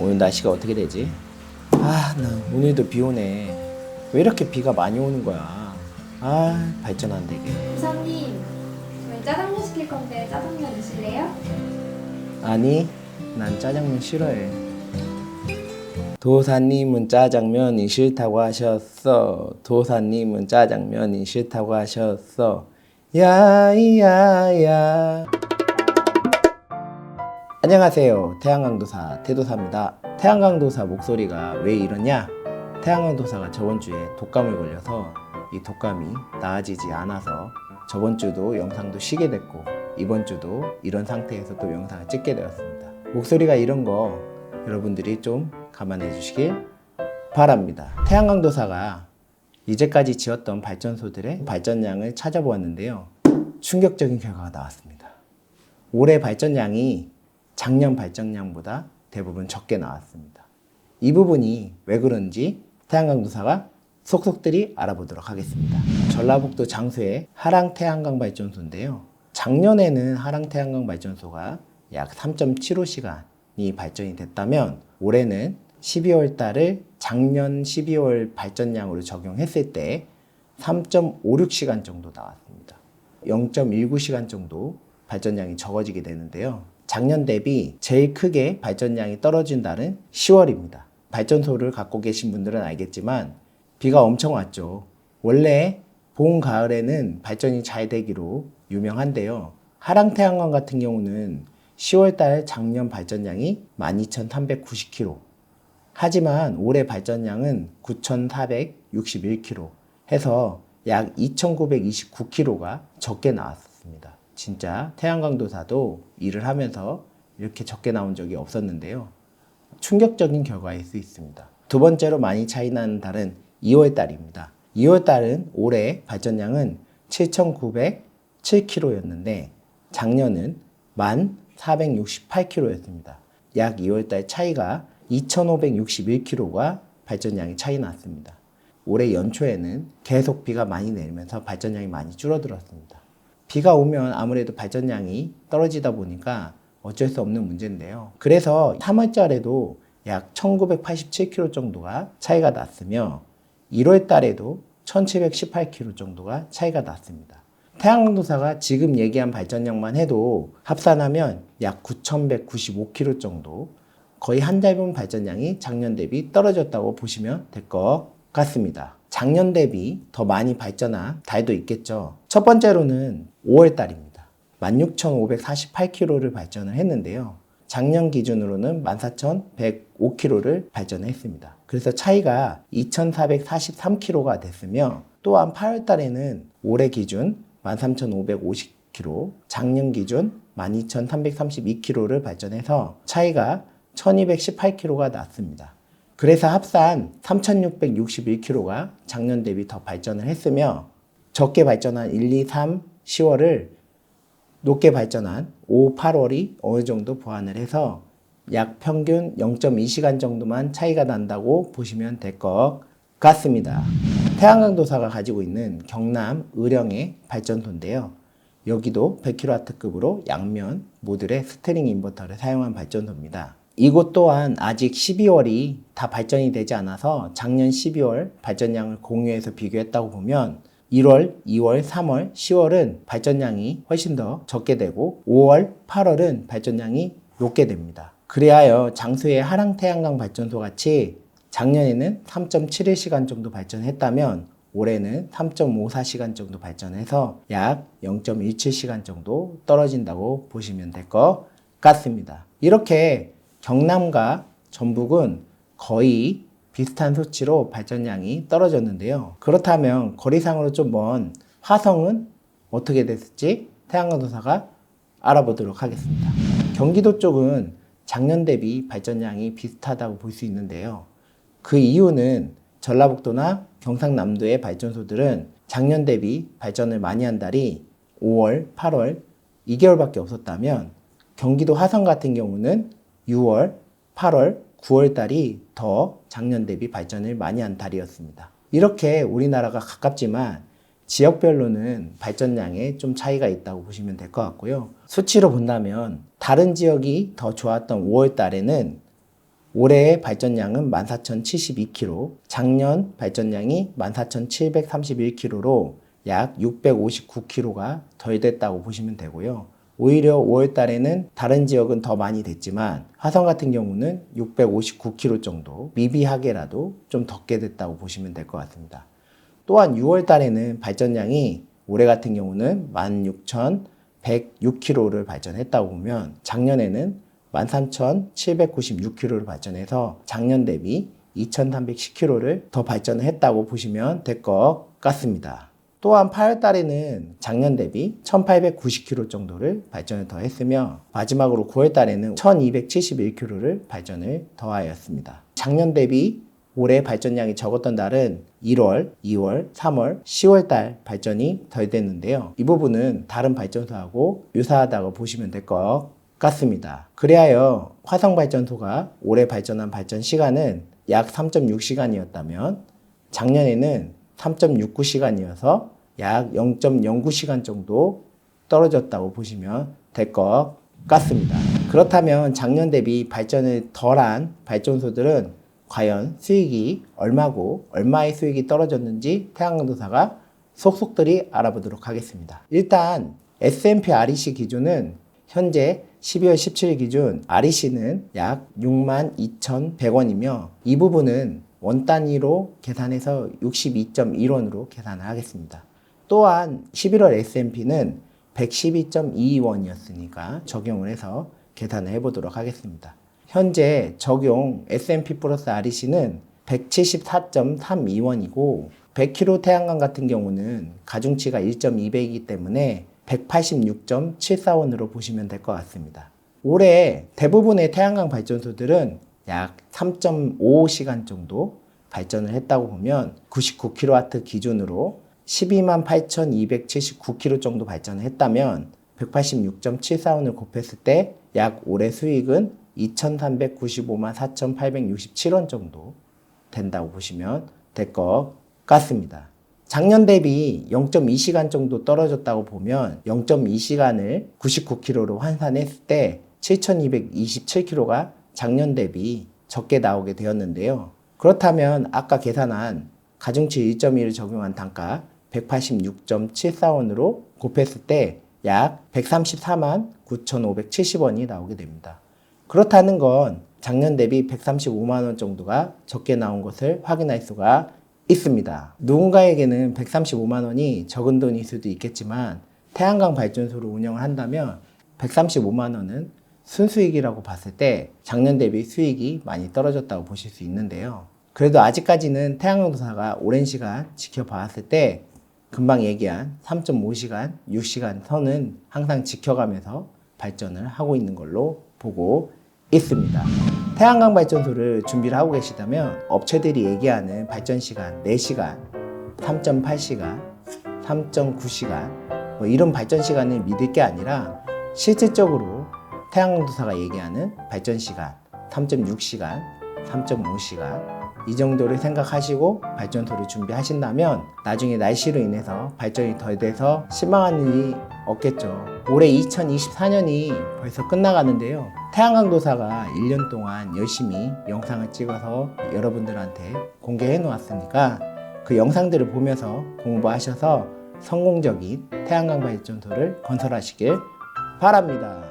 오늘 날씨가 어떻게 되지? 아, 나 오늘도 비 오네. 왜 이렇게 비가 많이 오는 거야? 아, 발전 안 되게. 부사님, 저희 짜장면 시킬 건데 짜장면 드실래요? 아니, 난 짜장면 싫어해. 도사님은 짜장면이 싫다고 하셨어. 도사님은 짜장면이 싫다고 하셨어. 야이야야. 안녕하세요. 태양강도사 태도사입니다. 태양강도사 목소리가 왜 이러냐? 태양강도사가 저번 주에 독감을 걸려서 이 독감이 나아지지 않아서 저번 주도 영상도 쉬게 됐고 이번 주도 이런 상태에서 또 영상을 찍게 되었습니다. 목소리가 이런 거 여러분들이 좀 감안해 주시길 바랍니다. 태양강도사가 이제까지 지었던 발전소들의 발전량을 찾아보았는데요. 충격적인 결과가 나왔습니다. 올해 발전량이 작년 발전량보다 대부분 적게 나왔습니다. 이 부분이 왜 그런지 태양광도사가 속속들이 알아보도록 하겠습니다. 전라북도 장수의 하랑 태양광 발전소인데요. 작년에는 하랑 태양광 발전소가 약 3.75시간이 발전이 됐다면 올해는 12월 달을 작년 12월 발전량으로 적용했을 때 3.56시간 정도 나왔습니다. 0.19시간 정도 발전량이 적어지게 되는데요. 작년 대비 제일 크게 발전량이 떨어진 달은 10월입니다. 발전소를 갖고 계신 분들은 알겠지만 비가 엄청 왔죠. 원래 봄, 가을에는 발전이 잘 되기로 유명한데요. 하랑태양광 같은 경우는 10월 달 작년 발전량이 12,390km. 하지만 올해 발전량은 9,461km 해서 약 2,929km가 적게 나왔습니다. 진짜 태양광도사도 일을 하면서 이렇게 적게 나온 적이 없었는데요. 충격적인 결과일 수 있습니다. 두 번째로 많이 차이 나는 달은 2월 달입니다. 2월 달은 올해 발전량은 7,907km였는데 작년은 1,468km였습니다. 약 2월 달 차이가 2,561km가 발전량이 차이 났습니다. 올해 연초에는 계속 비가 많이 내리면서 발전량이 많이 줄어들었습니다. 비가 오면 아무래도 발전량이 떨어지다 보니까 어쩔 수 없는 문제인데요. 그래서 3월달에도 약 1987km 정도가 차이가 났으며 1월 달에도 1718km 정도가 차이가 났습니다. 태양광도사가 지금 얘기한 발전량만 해도 합산하면 약 9195km 정도 거의 한 달분 발전량이 작년 대비 떨어졌다고 보시면 될 것 같습니다. 작년 대비 더 많이 발전한 달도 있겠죠. 첫 번째로는 5월 달입니다. 16,548km를 발전을 했는데요. 작년 기준으로는 14,105km를 발전했습니다. 그래서 차이가 2,443km가 됐으며 또한 8월 달에는 올해 기준 13,550km, 작년 기준 12,332km를 발전해서 차이가 1,218km가 났습니다. 그래서 합산 3,661km가 작년 대비 더 발전을 했으며 적게 발전한 1, 2, 3, 10월을 높게 발전한 5, 8월이 어느 정도 보완을 해서 약 평균 0.2시간 정도만 차이가 난다고 보시면 될 것 같습니다. 태양광도사가 가지고 있는 경남 의령의 발전소인데요. 여기도 100kW급으로 양면 모듈의 스트링 인버터를 사용한 발전소입니다. 이곳 또한 아직 12월이 다 발전이 되지 않아서 작년 12월 발전량을 공유해서 비교했다고 보면 1월, 2월, 3월, 10월은 발전량이 훨씬 더 적게 되고 5월, 8월은 발전량이 높게 됩니다. 그리하여 장수의 하랑 태양광 발전소 같이 작년에는 3.71시간 정도 발전했다면 올해는 3.54시간 정도 발전해서 약 0.17시간 정도 떨어진다고 보시면 될 것 같습니다. 이렇게 경남과 전북은 거의 비슷한 수치로 발전량이 떨어졌는데요. 그렇다면 거리상으로 좀 먼 화성은 어떻게 됐을지 태양광도사가 알아보도록 하겠습니다. 경기도 쪽은 작년 대비 발전량이 비슷하다고 볼 수 있는데요. 그 이유는 전라북도나 경상남도의 발전소들은 작년 대비 발전을 많이 한 달이 5월, 8월, 2개월밖에 없었다면 경기도 화성 같은 경우는 6월, 8월, 9월 달이 더 작년 대비 발전을 많이 한 달이었습니다. 이렇게 우리나라가 가깝지만 지역별로는 발전량에 좀 차이가 있다고 보시면 될 것 같고요. 수치로 본다면 다른 지역이 더 좋았던 5월 달에는 올해의 발전량은 14,072kg, 작년 발전량이 14,731kg로 약 659kg가 덜 됐다고 보시면 되고요. 오히려 5월 달에는 다른 지역은 더 많이 됐지만 화성 같은 경우는 659kg 정도 미비하게라도 좀 덥게 됐다고 보시면 될 것 같습니다. 또한 6월 달에는 발전량이 올해 같은 경우는 16,106kg를 발전했다고 보면 작년에는 13,796kg를 발전해서 작년 대비 2,310kg를 더 발전했다고 보시면 될 것 같습니다. 또한 8월 달에는 작년 대비 1890kg 정도를 발전을 더 했으며 마지막으로 9월 달에는 1271kg를 발전을 더하였습니다. 작년 대비 올해 발전량이 적었던 달은 1월, 2월, 3월, 10월 달 발전이 덜 됐는데요. 이 부분은 다른 발전소하고 유사하다고 보시면 될 것 같습니다. 그리하여 화성 발전소가 올해 발전한 발전 시간은 약 3.6시간이었다면 작년에는 3.69시간이어서 약 0.09시간 정도 떨어졌다고 보시면 될 것 같습니다. 그렇다면 작년 대비 발전을 덜한 발전소들은 과연 수익이 얼마고 얼마의 수익이 떨어졌는지 태양광도사가 속속들이 알아보도록 하겠습니다. 일단 S&P REC 기준은 현재 12월 17일 기준 REC는 약 62,100원이며 이 부분은 원 단위로 계산해서 62.1원으로 계산을 하겠습니다. 또한 11월 S&P는 112.22원이었으니까 적용을 해서 계산을 해보도록 하겠습니다. 현재 적용 S&P 플러스 REC는 174.32원이고 100kg 태양광 같은 경우는 가중치가 1.2배이기 때문에 186.74원으로 보시면 될 것 같습니다. 올해 대부분의 태양광 발전소들은 약 3.55시간 정도 발전을 했다고 보면 99kW 기준으로 12만 8,279kg 정도 발전을 했다면 186.74원을 곱했을 때 약 올해 수익은 2,395만 4,867원 정도 된다고 보시면 될 것 같습니다. 작년 대비 0.2시간 정도 떨어졌다고 보면 0.2시간을 99kg로 환산했을 때 7,227kg가 작년 대비 적게 나오게 되었는데요. 그렇다면 아까 계산한 가중치 1.1을 적용한 단가 186.74원으로 곱했을 때 약 134만 9,570원이 나오게 됩니다. 그렇다는 건 작년 대비 135만 원 정도가 적게 나온 것을 확인할 수가 있습니다. 누군가에게는 135만 원이 적은 돈일 수도 있겠지만 태양광 발전소를 운영을 한다면 135만 원은 순수익이라고 봤을 때 작년 대비 수익이 많이 떨어졌다고 보실 수 있는데요. 그래도 아직까지는 태양광도사가 오랜 시간 지켜봤을 때 금방 얘기한 3.5시간, 6시간 선은 항상 지켜가면서 발전을 하고 있는 걸로 보고 있습니다. 태양광 발전소를 준비를 하고 계시다면 업체들이 얘기하는 발전 시간 4시간, 3.8시간, 3.9시간 뭐 이런 발전 시간을 믿을 게 아니라 실질적으로 태양광도사가 얘기하는 발전 시간 3.6시간, 3.5시간 이 정도를 생각하시고 발전소를 준비하신다면 나중에 날씨로 인해서 발전이 덜 돼서 실망하는 일이 없겠죠. 올해 2024년이 벌써 끝나가는데요. 태양광도사가 1년 동안 열심히 영상을 찍어서 여러분들한테 공개해 놓았으니까 그 영상들을 보면서 공부하셔서 성공적인 태양광 발전소를 건설하시길 바랍니다.